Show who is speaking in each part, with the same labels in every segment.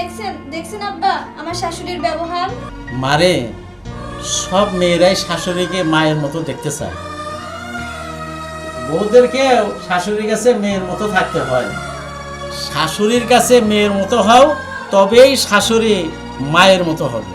Speaker 1: দেখছেন দেখছেন আব্বা আমার শাশুড়ির ব্যবহার?
Speaker 2: মারে, সব মেয়েরাই শাশুড়িকে মায়ের মতো দেখতে চায়। বউদেরকে শাশুড়ির কাছে মেয়ের মতো থাকতে হয়। শাশুড়ির কাছে মেয়ের মতো হও, তবেই শাশুড়ি মায়ের মতো হবে।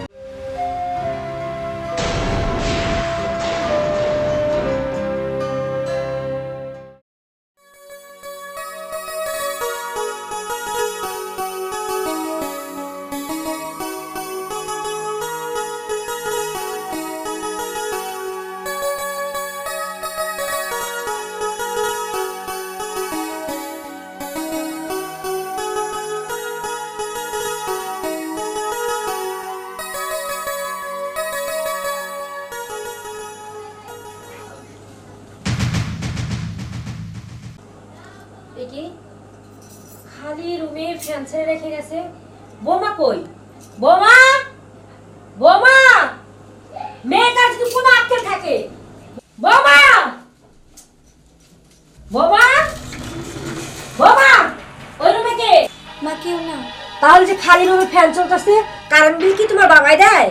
Speaker 3: তাহলে যে খালি রুমে ফ্যান চলতেছে কারেন্ট বিল কি তোমার বাবাই দেয়?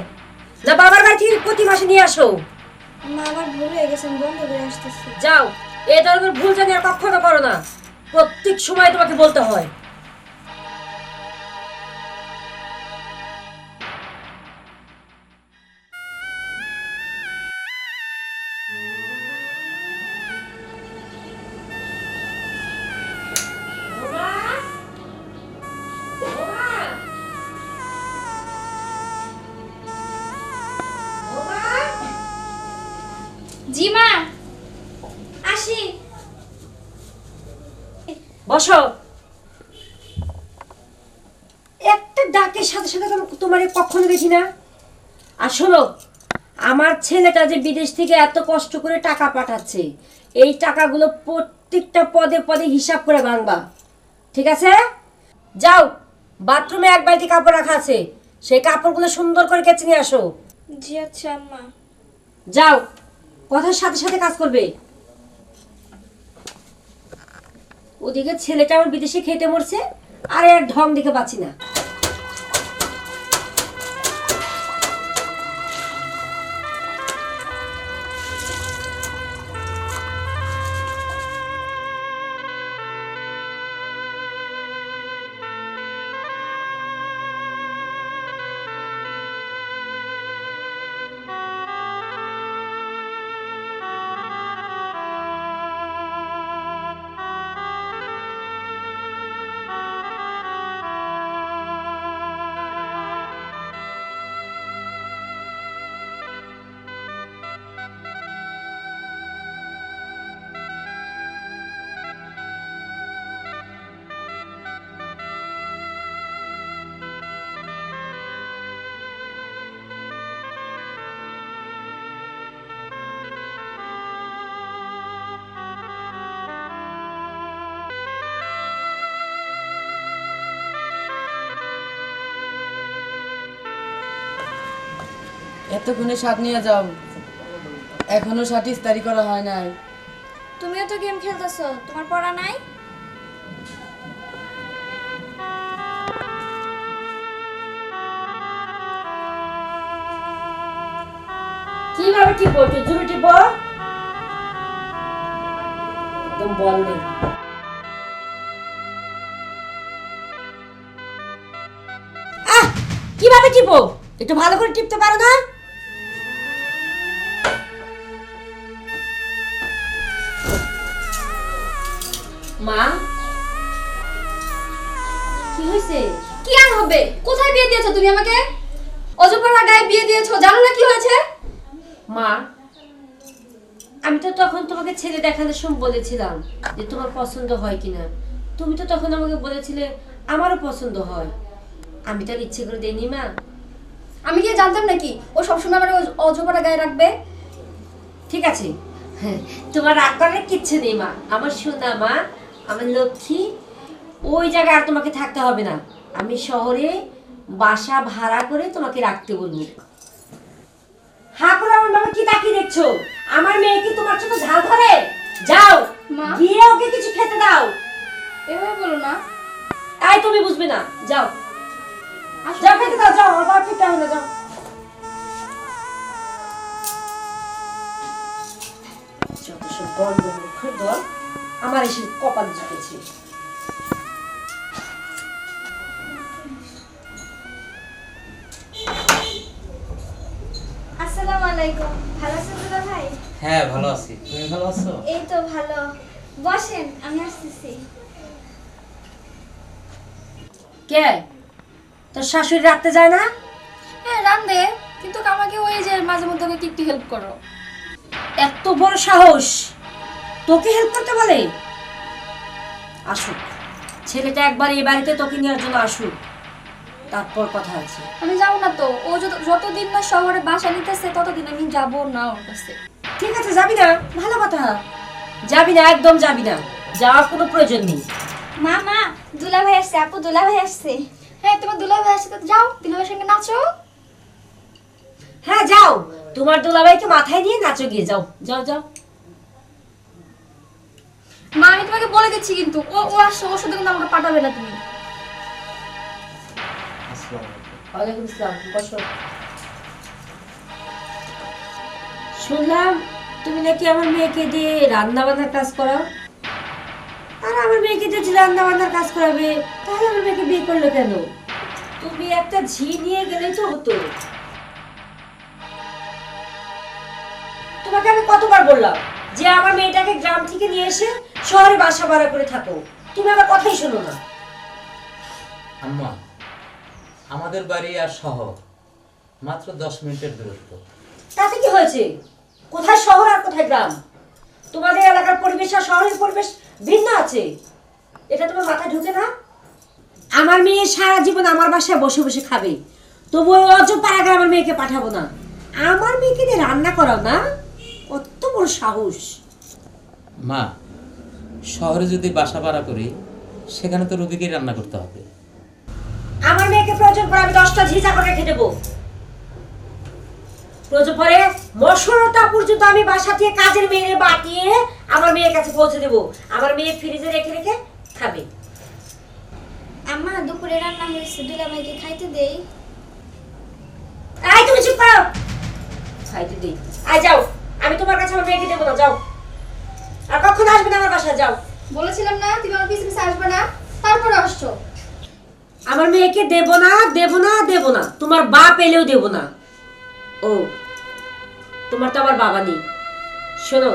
Speaker 3: না বাবার বাড়ি থেকে প্রতি মাসে নিয়ে আসো।
Speaker 1: মা আমার ভুল হয়ে গেছে আমি বন্ধ করে আসতেছি।
Speaker 3: যাও এ ধরনের ভুল জানি আর কখনো করো না। প্রত্যেক সময় তোমাকে বলতে হয়। একটা ডাকের সাথে সাথে তোমার কখনো দেখি না। আর শোনো আমার ছেলেটা যে বিদেশ থেকে এত কষ্ট করে টাকা পাঠাচ্ছে এই টাকাগুলো প্রত্যেকটা পদে পদে হিসাব করে ভাঙবা। ঠিক আছে? যাও বাথরুমে এক বালতি কাপড় রাখা আছে সেই কাপড়গুলো সুন্দর করে কেচে নিয়ে আসো।
Speaker 1: জি আচ্ছা আম্মা।
Speaker 3: যাও কথার সাথে সাথে কাজ করবে। ওদিকে ছেলেটা আমার বিদেশে খেটে মরছে আর এক ঢং দেখে পাচ্ছি না।
Speaker 4: এতক্ষণে শার্ট নিয়ে যাও। এখনও শার্ট ইস্তারি করা হয় নাই।
Speaker 1: তুমিও তো গেম খেলতেছো তোমার পড়া নাই?
Speaker 3: কীভাবে টিপো একটু জোরে টিপো। একদম বল নেই। আহ! কীভাবে টিপো? একটু ভালো করে টিপতে পারো না? মা? কি হয়েছে?
Speaker 5: কি আর হবে? কোথায় বিয়ে দিয়েছ তুমি আমাকে? অজপাড়া গায়ে বিয়ে দিয়েছ জানো না কি হয়েছে?
Speaker 3: মা আমি তো তখন তোমাকে ছেলে দেখানোর সময় বলেছিলাম যে তোমার পছন্দ হয় কিনা। তুমি তো তখন আমাকে বলেছিলে আমারও পছন্দ হয়। আমি তো আর ইচ্ছে করে দেইনি মা।
Speaker 5: আমি কি জানতাম নাকি ও সবসময় আমার অজপাড়া গায়ে রাখবে?
Speaker 3: ঠিক আছে। হ্যাঁ, তোমার রাগ করার কিচ্ছু নেই মা। আমার সোনা মা। আমার লক্ষ্মী ওই জায়গায় আর তোমাকে থাকতে হবে না। আমি শহরে বাসা ভাড়া করে তোমাকে রাখতে বলব। হা করে আমার বাবা কি তাকিয়ে দেখছ? আমার মেয়ে কি তোমার চোখে ঝাল ধরে? যাও
Speaker 1: মা।
Speaker 3: গিয়ে ওকে কিছু খেতে দাও।
Speaker 1: এভাবে বলো না।
Speaker 3: তাই তুমি বুঝবে না যাও। যাও খেতে দাও যাও আবার হবে না যাও। যত সব গন্ধ মুখের দল। আমার এসে কপালে জুটেছে
Speaker 1: আসসালামু আলাইকুম। ভালো আছেন দুলা ভাই?
Speaker 2: হ্যাঁ ভালো আছি। তুমি ভালো আছো?
Speaker 1: এই তো ভালো। বসেন আমি আসতেছি।
Speaker 3: কে? তোর শাশুড়ি রাখতে যায় না?
Speaker 5: হ্যাঁ রান্দে কিন্তু আমাকে ওই যে মাঝে মধ্যে ওকে একটু হেল্প করো।
Speaker 3: এত বড় সাহস! তোকে হেল্প করতে বলে? আসুক। ছেলেটা একবার এই বাড়িতে তোকে নেওয়ার জন্য আসুক। তারপর কথা আছে।
Speaker 5: আমি যাব না তো। ও যত যতদিন না শহরে বাসা নিতেছে ততদিন আমি যাব না ওর কাছে।
Speaker 3: ঠিক আছে যাবি না? ভালো কথা। যাবি না একদম যাবি না। যাওয়ার কোনো প্রয়োজন নেই।
Speaker 1: মা মা দুলা ভাই আসছে। আপু দুলা ভাই আসছে।
Speaker 5: হ্যাঁ তোমার দুলা ভাই আসছে তো যাও। দুলা ভাইয়ের সঙ্গে নাচো।
Speaker 3: হ্যাঁ যাও। তোমার দুলাভাইকে মাথায় নিয়ে নাচো গিয়ে। যাও যাও যাও।
Speaker 5: মা আমি তোমাকে বলে দিচ্ছি কিন্তু। ও ও আসছে ওর সাথে কিন্তু আমাকে পাঠাবে না তুমি।
Speaker 3: ওয়ালাইকুম আসসালাম বসো। শুনলাম তুমি নাকি আমার মেয়েকে দিয়ে রান্না বান্নার কাজ করাও। আর আমার মেয়েকে যদি রান্না বান্নার কাজ করাবে তাহলে আমার মেয়েকে বিয়ে করল কেন? তুমি একটা ঝি নিয়ে গেলেই তো হতো। তোমাকে আমি কতবার বললাম যে আমার মেয়েটাকে গ্রাম থেকে নিয়ে এসে শহরে বাসা ভাড়া করে থাকো। তুমি আমার কথাই শোনো না।
Speaker 6: আম্মা আমাদের বাড়ি আর শহর মাত্র দশ মিনিটের দূরত্ব।
Speaker 3: তাতে কি হয়েছে? কোথায় শহর আর কোথায় গ্রাম? তোমাদের এলাকার পরিবেশ আর শহরের পরিবেশ ভিন্ন আছে। এটা তোমার মাথায় ঢুকে না? আমার মেয়ে সারা জীবন আমার বাসায় বসে বসে খাবে। তবু ওই অজপাড়াগে আমার মেয়েকে পাঠাবো না। আমার মেয়েকে রান্না করাও না? কত বড় সাহস।
Speaker 6: মা শহরে যদি বাসা ভাড়া করি সেখানে তো রুগীকে রান্না করতে হবে।
Speaker 3: আমার মেয়েকে প্রয়োজন পরে আমি দশটা ঝিঝা করে রেখে দেবো প্রয়োজন পরে মশলাটা পর্যন্ত আমি বাসা থেকে কাজের মেয়ে বাটিয়ে আমার মেয়ের কাছে পৌঁছে দেবো। আমার মেয়ে ফ্রিজে রেখে রেখে খাবে।
Speaker 1: আম্মা দুপুরে রান্না হয়েছে দুলা ভাইকে খাইতে দেই।
Speaker 3: আই তুমি চুপ করো। খাইতে দিই। আয় যাও আমি তোমার কাছে আমার মেয়েকে দেবো না যাও। আর কখন আসবে না আমার বাসায়? যাও।
Speaker 5: বলেছিলাম না তুমি আমার পিছনে আসবে না। তারপরে আসছো।
Speaker 3: আমার মেয়েকে দেব না দেব না দেব না। তোমার বাপ এলেও দেব না। ও তোমার তো আবার বাবা নেই। শোনো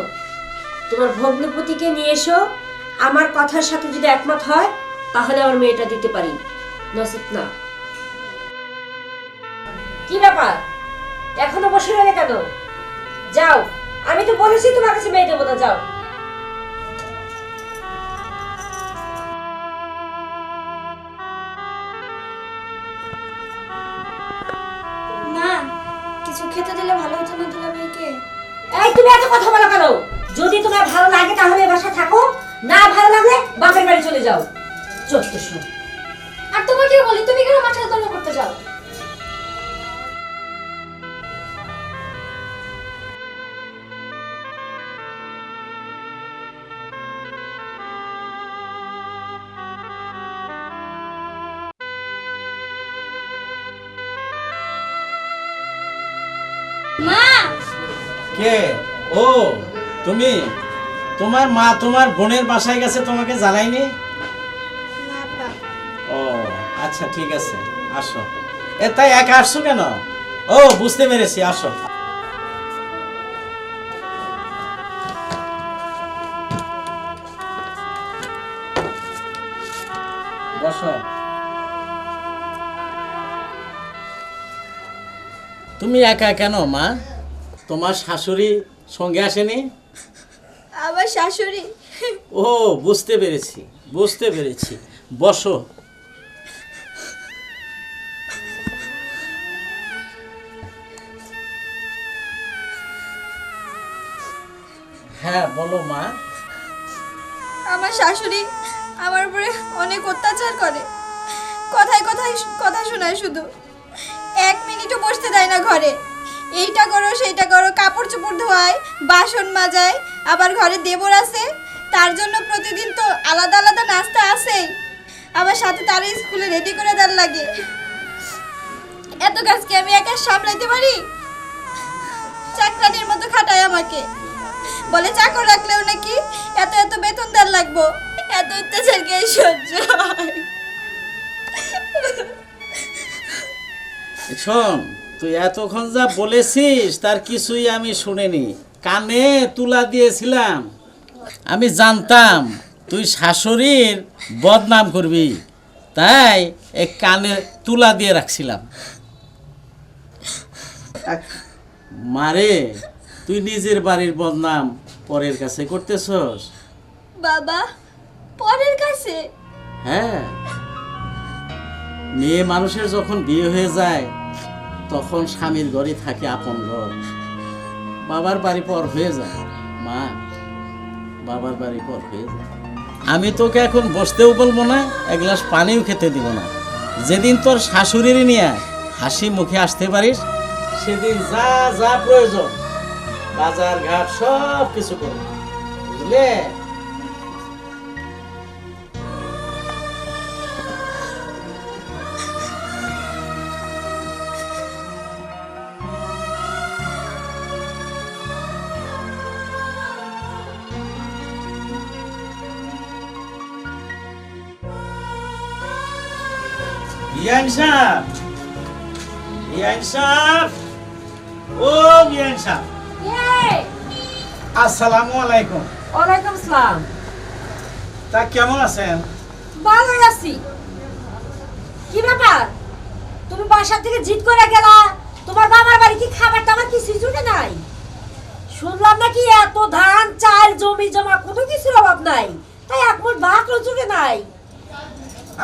Speaker 3: তোমার ভগ্নপতিকে নিয়ে এসো। আমার কথার সাথে যদি একমত হয় তাহলে আমার মেয়েটা দিতে পারি। নসিত না। কি ব্যাপার? এখনও বসে রইলে কেন? যাও আমি তো বলেছি তোমার কাছে মেয়ে দেবো না যাও। এই তুমি এত কথা বলো কেন? যদি তোমার ভালো লাগে তাহলে বাসা থাকো, না ভালো লাগলে বাপের বাড়ি চলে যাও। চোদ্দ
Speaker 5: আর তোমাকে বলি, তুমি কেন মাঠে তর্ক করতে যাও?
Speaker 2: কে? ও তুমি? তোমার মা তোমার বোনের বাসায় গেছে তোমাকে জানাইনি
Speaker 1: না পা
Speaker 2: ও আচ্ছা ঠিক আছে আসো। এ তাই একা আসছো কেন? ও বুঝতে পেরেছি আসো। বসো। তুমি একা কেন মা? তোমার শাশুড়ি সঙ্গে আসেনি?
Speaker 1: আমার শাশুড়ি।
Speaker 2: ও বুঝতে পেরেছি বুঝতে পেরেছি। বসো। হ্যাঁ বলো মা।
Speaker 1: আমার শাশুড়ি আমার উপরে অনেক অত্যাচার করে। কথায় কথায় কথা শোনায় শুধু। এক মিনিটও বসতে দেয় না ঘরে। এইটা করো, সেইটা করো কাপড় চোপড় ধোয়ায় বাসন মাজায় আবার ঘরে দেবর আছে, তার জন্য প্রতিদিন তো আলাদা আলাদা নাস্তা আছেই। আবার সাথে তার স্কুলে রেডি করে দেওয়ার লাগে। এত কাজ কি আমি একা সামলাইতে পারি? চাকরানির মতো খাটায় আমাকে। বলে, চাকর রাখলেও নাকি এত এত বেতন দেওয়ার লাগবো? এত অত্যাচার কে সহ্য হয়?
Speaker 2: শোন তুই এতক্ষণ যা বলেছিস তার কিছুই আমি শুনিনি। কানে তুলা দিয়েছিলাম। আমি জানতাম তুই শাশুড়ির বদনাম করবি। তাই এই কানে তুলা দিয়ে রাখছিলাম। মারে তুই নিজের বাড়ির বদনাম পরের কাছে করতেছস?
Speaker 1: বাবা পরের কাছে?
Speaker 2: হ্যাঁ। মেয়ে মানুষের যখন বিয়ে হয়ে যায় তখন স্বামীর ঘরই থাকে আপন ঘর। বাবার বাড়ি পর হয়ে যায়। মা, বাবার বাড়ি পর হয়ে যায়। আমি তোকে এখন বসতেও বলব না, এক গ্লাস পানিও খেতে দিব না। যেদিন তোর শাশুড়ির নিয়ে হাসি মুখে আসতে পারিস, সেদিন যা যা প্রয়োজন, বাজার ঘাট সব কিছু করব। বুঝলে? বিয়ান সাহেব বিয়ান সাহেব ও সাহেব আসসালামু আলাইকুম
Speaker 3: ওয়ালাইকুম আসসালাম
Speaker 2: তা কেমন আছেন?
Speaker 3: ভালোই আছি। কি ব্যাপার? তুমি বাসা থেকে জিত করে গেলা? তোমার বাবার বাড়ি কি খাবার টাবার কিছু জুটে নাই? শুনলাম নাকি এত ধান চাল জমি জমা কোনো কিছুর অভাব নাই। তাই এক মুঠ ভাতও জুটে নাই।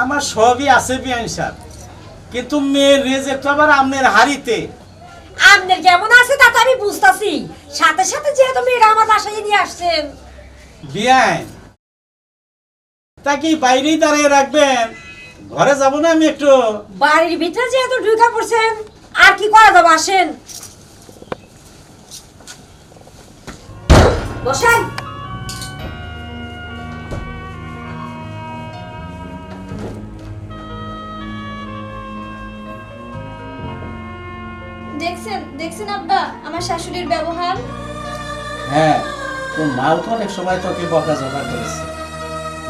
Speaker 2: আমার সবই আছে বিয়ান সাহেব কিন্তু মেয়ের রেজেক্ট আবার আপনার হাড়িতে?
Speaker 3: আপনার কেমন আছে তা তো আমি বুঝতাছি। সাথে সাথে যেহেতু মেয়েরা আমার বাসায় নিয়ে আসছেন।
Speaker 2: বিয়ান তা কি বাইরেই দাঁড়িয়ে রাখবেন? ঘরে যাব না আমি একটু?
Speaker 3: বাড়ির ভিতরে যেহেতু ঢুকা পড়ছেন আর কি করা যাবে আসেন। বসেন।
Speaker 1: দেখছেন আব্বা, আমার শাশুড়ির ব্যবহার?
Speaker 2: হ্যাঁ তোর মাও তো অনেক সময় তোকে বকাঝকা করেছে।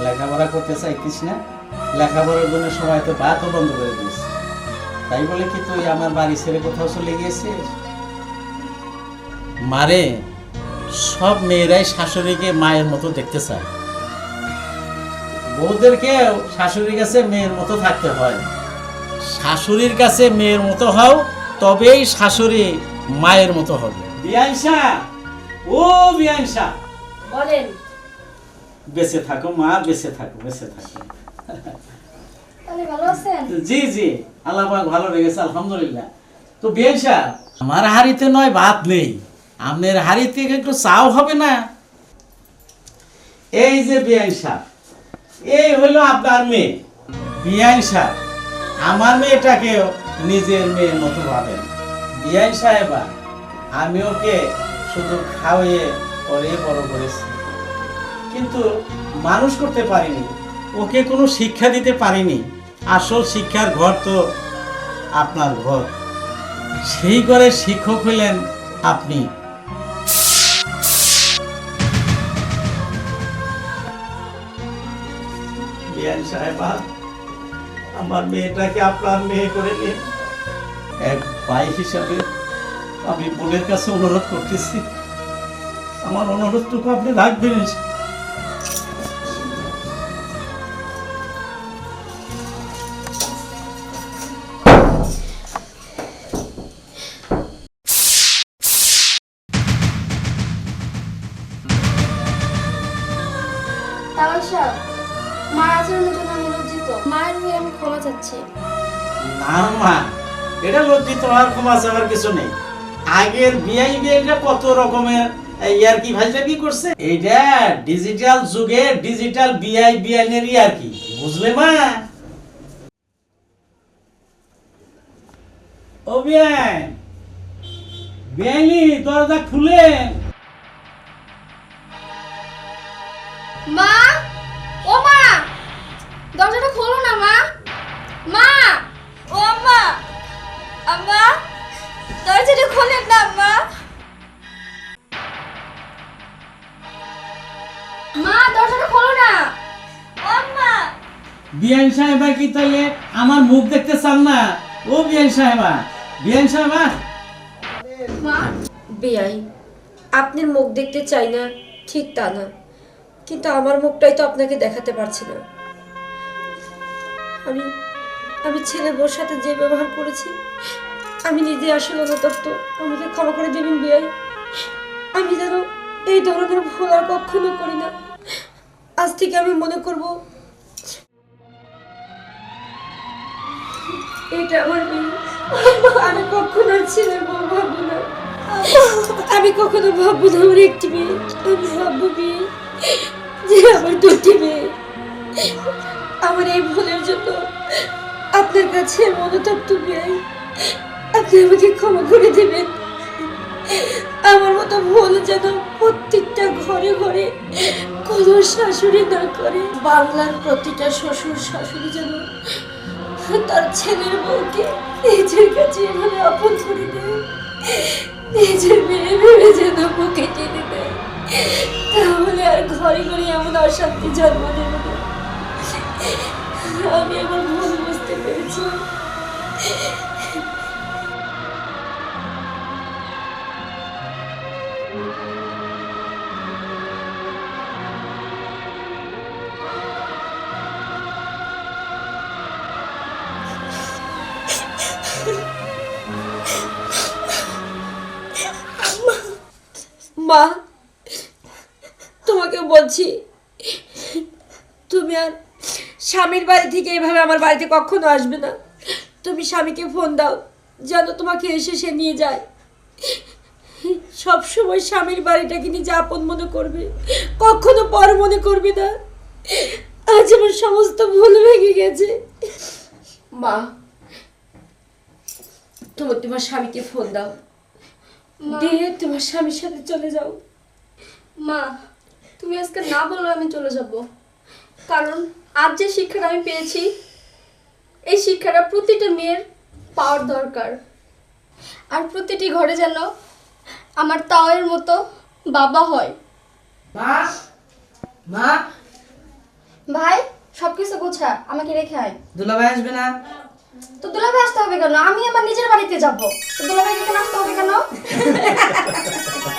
Speaker 2: লেখাপড়া করতে চাইতিস না? লেখাপড়ার জন্য সময় তো বাতও বন্ধ করে দিস তাই বলে কি তুই আমার বাড়ি ছেড়ে কোথাও চলে গিয়েছিস? মারে, সব মেয়েরাই শাশুড়িকে মায়ের মতো দেখতে চায়। বউদেরকে শাশুড়ির কাছে মেয়ের মতো থাকতে হয়। শাশুড়ির কাছে মেয়ের মতো হও তবেই শাশুড়ি মায়ের মতো হবে। বিয়াংশা ও বিয়াংশা
Speaker 3: বলেন।
Speaker 2: বেঁচে থাকো মা বেঁচে থাকো বেঁচে থাকো।
Speaker 5: ভালো আছেন?
Speaker 2: জি জি আল্লাহ পাক ভালো লেগেছে আলহামদুলিল্লাহ। তো বিয়াংশা আমার হাড়িতে নয় ভাত নেই। আপনার হাড়িতে একটু চাও হবে না? এই যে বিয়াংশা এই হলো আপনার মেয়ে। বিয়াংশা আমার মেয়েটাকেও নিজের মেয়ের মতো ভাবেন। বিয়াই সাহেবা, আমি ওকে শুধু খাওয়িয়ে পরে বড় করেছি। কিন্তু মানুষ করতে পারিনি, ওকে কোনো শিক্ষা দিতে পারিনি। আসল শিক্ষার ঘর তো আপনার ঘর। সেই ঘরের শিক্ষক হলেন আপনি। সাহেবা আমার মেয়েটাকে আপনার মেয়ে করে নিন। এক ভাই হিসাবে আমি বোনের কাছে অনুরোধ করতেছি। আমার অনুরোধটুকু আপনি রাখবেন। হওয়ার ক্ষমা চাওয়ার কিছু নেই। আগের বিআই বিআইটা কত রকমের ইয়ার কি ভাইটা কি করছে? ডিজিটাল যুগে ডিজিটাল বিআই বিআইনের ইয়ার কি, বুঝলে মা? ও বিআই বিআইনি দরজা খুলে।
Speaker 5: মা, ও মা, দরজাটা খোলো না মা। মা,
Speaker 1: ও মা। আম্মা দরজাটা খোলেন না আম্মা। মা দরজাটা খোলো না। আম্মা।
Speaker 2: বিয়ান সাহেবা কি তাইলে আমার মুখ দেখতে চান না? ও বিয়ান সাহেবা বিয়ান সাহেবা।
Speaker 5: মা।
Speaker 3: বিয়াই আপনার মুখ দেখতে চাই না ঠিক তা না। কিন্তু আমার মুখটাই তো আপনাকে দেখাতে পারছি না। আমি আমি ছেলে বোর সাথে যে ব্যবহার করেছি, আমি নিজে আসলে অনুতপ্ত, আমাকে ক্ষমা করে দেবেন বিয়াই। আমি যেন এই ধরনের ভুল আর কখনো করি না। আজ থেকে আমি মনে করব, এটা আমার আমি কখনো ছেলের বউ ভাববো না। আমি কখনো ভাববো না আমার একটি মেয়ে। আমি ভাববো মেয়ে যে আমার দুটি মেয়ে। আমার এই ভুলের জন্য আপনার কাছে মনোতপ্ত মেয়ে আপনি আমাকে ক্ষমা করে দেবেন। আমার মতো ভুল যেন প্রত্যেকটা ঘরে ঘরে কোনো শাশুড়ি না করে। বাংলার প্রতিটা শ্বশুর শাশুড়ি যেন তার ছেলের বউকে নিজের কাছে এভাবে আপন করে দেয়। নিজের মেয়ে ভেবে যেন বুকে টেনে দেয়। তাহলে আর ঘরে ঘরে এমন অশান্তি জন্ম নেবে আমি আমার ভুল বুঝতে পেরেছি মা তোমাকে বলছি তুমি আর স্বামীর বাড়ি থেকে এভাবে আমার বাড়িতে কখনো আসবে না। তুমি স্বামীকে ফোন দাও যেন তোমাকে এসে সে নিয়ে যায়। সব সময় স্বামীর বাড়িটাকে নিজে আপন মনে করবে? কখনো পর মনে করবে না। আজ আমার সমস্ত ভুল ভেঙে গেছে। মা তোমার তোমার স্বামীকে ফোন দাও। দিয়ে তোমার স্বামীর সাথে চলে যাও।
Speaker 5: মা তুমি আজকে না বললে আমি চলে যাব। কারণ আজ যে শিক্ষাটা আমি পেয়েছি এই শিক্ষাটা প্রতিটা মেয়ের পাওয়ার দরকার। আর প্রতিটি ঘরে যেন আমার তাওয়ের মতো বাবা হয়।
Speaker 4: মা মা।
Speaker 5: ভাই সব কিছু গোছা আমাকে রেখে আয়।
Speaker 4: দুলাভাই আসবে না।
Speaker 5: তো দুলাভাই আসতে হবে কেন? আমি আমার নিজের বাড়িতে যাব। তো দুলাভাইকে কেন আসতে হবে কেন?